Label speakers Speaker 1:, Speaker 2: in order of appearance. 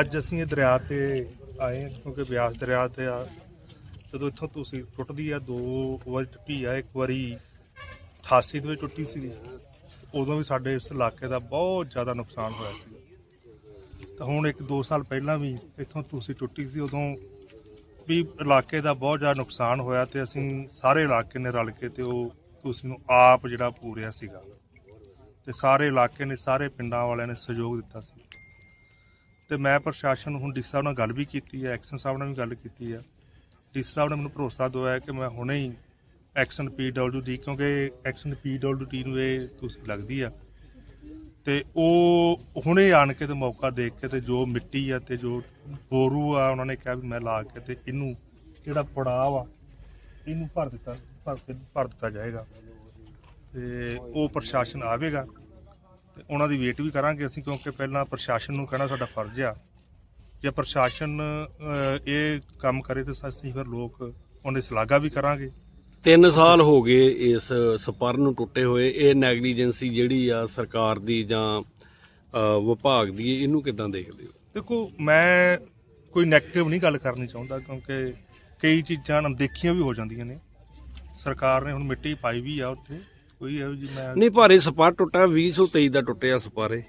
Speaker 1: ਅੱਜ ਅਸੀਂ ਇਹ ਦਰਿਆ ਤੇ ਆਏ ਹਾਂ, ਕਿਉਂਕਿ ਬਿਆਸ ਦਰਿਆ ਤੇ ਆ। ਜਦੋਂ ਇੱਥੋਂ ਤੁਸੀਂ ਟੁੱਟਦੀ ਆ, ਦੋ ਵਾਰ ਟੁੱਟੀ ਆ, ਇੱਕ ਵਾਰੀ 88 ਦੇ ਵਿੱਚ ਟੁੱਟੀ ਸੀ ਉਦੋਂ ਵੀ ਸਾਡੇ ਇਸ ਇਲਾਕੇ ਦਾ ਬਹੁਤ ਜ਼ਿਆਦਾ ਨੁਕਸਾਨ ਹੋਇਆ ਸੀ। ਤਾਂ ਹੁਣ ਇੱਕ ਦੋ ਸਾਲ ਪਹਿਲਾਂ ਵੀ ਇੱਥੋਂ ਤੁਸੀਂ ਟੁੱਟੀ ਸੀ, ਉਦੋਂ ਵੀ ਇਲਾਕੇ ਦਾ ਬਹੁਤ ਜ਼ਿਆਦਾ ਨੁਕਸਾਨ ਹੋਇਆ ਤੇ ਅਸੀਂ ਸਾਰੇ ਇਲਾਕੇ ਨੇ ਰਲ ਕੇ ਤੇ ਉਹ ਤੁਸੀਂ ਨੂੰ ਆਪ ਜਿਹੜਾ ਪੂਰਿਆ ਸੀਗਾ। ਤੇ ਸਾਰੇ ਇਲਾਕੇ ਨੇ, ਸਾਰੇ ਪਿੰਡਾਂ ਵਾਲਿਆਂ ਨੇ ਸਹਿਯੋਗ ਦਿੱਤਾ ਸੀ। ਤੇ ਮੈਂ ਪ੍ਰਸ਼ਾਸਨ ਨੂੰ ਹੁਣ ਡੀ ਸਾਹਿਬ ਨਾਲ ਗੱਲ ਵੀ ਕੀਤੀ ਹੈ, ਐਕਸ਼ਨ ਸਾਹਿਬ ਨਾਲ ਵੀ ਗੱਲ ਕੀਤੀ ਹੈ। ਡੀ ਸਾਹਿਬ ਨੇ ਮੈਨੂੰ ਭਰੋਸਾ ਦਵਾਇਆ ਕਿ ਮੈਂ ਹੁਣੇ ਹੀ ਐਕਸ਼ਨ ਪੀਡਬਲਯੂਡੀ ਕਿਉਂਕਿ ਐਕਸ਼ਨ ਪੀਡਬਲਯੂਡੀ ਨੂੰ ਇਹ ਤੁਸੀਂ ਲੱਗਦੀ ਆ। ਤੇ ਉਹ ਹੁਣੇ ਆਣ ਕੇ ਤੇ ਮੌਕਾ ਦੇਖ ਕੇ ਤੇ ਜੋ ਮਿੱਟੀ ਆ ਤੇ ਜੋ ਬੋਰੂ ਆ, ਉਹਨਾਂ ਨੇ ਕਿਹਾ ਵੀ ਮੈਂ ਲਾ ਕੇ ਤੇ ਇਹਨੂੰ ਜਿਹੜਾ ਪੜਾਅ ਆ, ਇਹਨੂੰ ਭਰ ਦਿੱਤਾ ਭਰ ਕੇ ਭਰ ਦਿੱਤਾ ਜਾਏਗਾ। ਤੇ ਉਹ ਪ੍ਰਸ਼ਾਸਨ ਆਵੇਗਾ। ਤੇ ਉਹਨਾਂ ਦੀ ਵੇਟ ਵੀ ਕਰਾਂਗੇ ਅਸੀਂ ਕਿਉਂਕਿ ਪਹਿਲਾਂ ਪ੍ਰਸ਼ਾਸਨ ਨੂੰ ਕਹਿਣਾ ਸਾਡਾ ਫਰਜ਼ ਆ। ਜੇ ਪ੍ਰਸ਼ਾਸਨ ਅਹ, ਇਹ ਕੰਮ ਕਰੇ ਤੇ ਅਸੀਂ ਫਿਰ ਲੋਕ ਉਹਨੇ ਸ਼ਲਾਘਾ ਵੀ ਕਰਾਂਗੇ।
Speaker 2: 3 ਸਾਲ ਹੋ ਗਏ ਇਸ ਸਪਰ ਨੂੰ ਟੁੱਟੇ ਹੋਏ। ਇਹ ਨੈਗਲੀਜੈਂਸੀ ਜਿਹੜੀ ਆ ਸਰਕਾਰ ਦੀ ਜਾਂ ਅ, ਵਿਭਾਗ ਦੀ ਇਹਨੂੰ ਕਿਦਾਂ ਦੇਖਦੇ ਹੋ?
Speaker 1: ਦੇਖੋ ਮੈਂ ਕੋਈ 네ਗੇਟਿਵ ਨਹੀਂ ਗੱਲ ਕਰਨੀ ਚਾਹੁੰਦਾ ਕਿਉਂਕਿ ਕਈ ਚੀਜ਼ਾਂ ਅਣਦੇਖੀਆਂ ਵੀ ਹੋ ਜਾਂਦੀਆਂ ਨੇ। ਸਰਕਾਰ ਨੇ ਹੁਣ ਮਿੱਟੀ ਪਾਈ ਵੀ ਆ ਉੱਥੇ। ਕੋਈ ਇਹੋ ਜੀ ਮੈਂ
Speaker 2: ਨਹੀਂ ਪਰ ਇਹ ਟੁੱਟਾ 2023 ਦਾ ਟੁੱਟਿਆ ਸਪਾਰੇ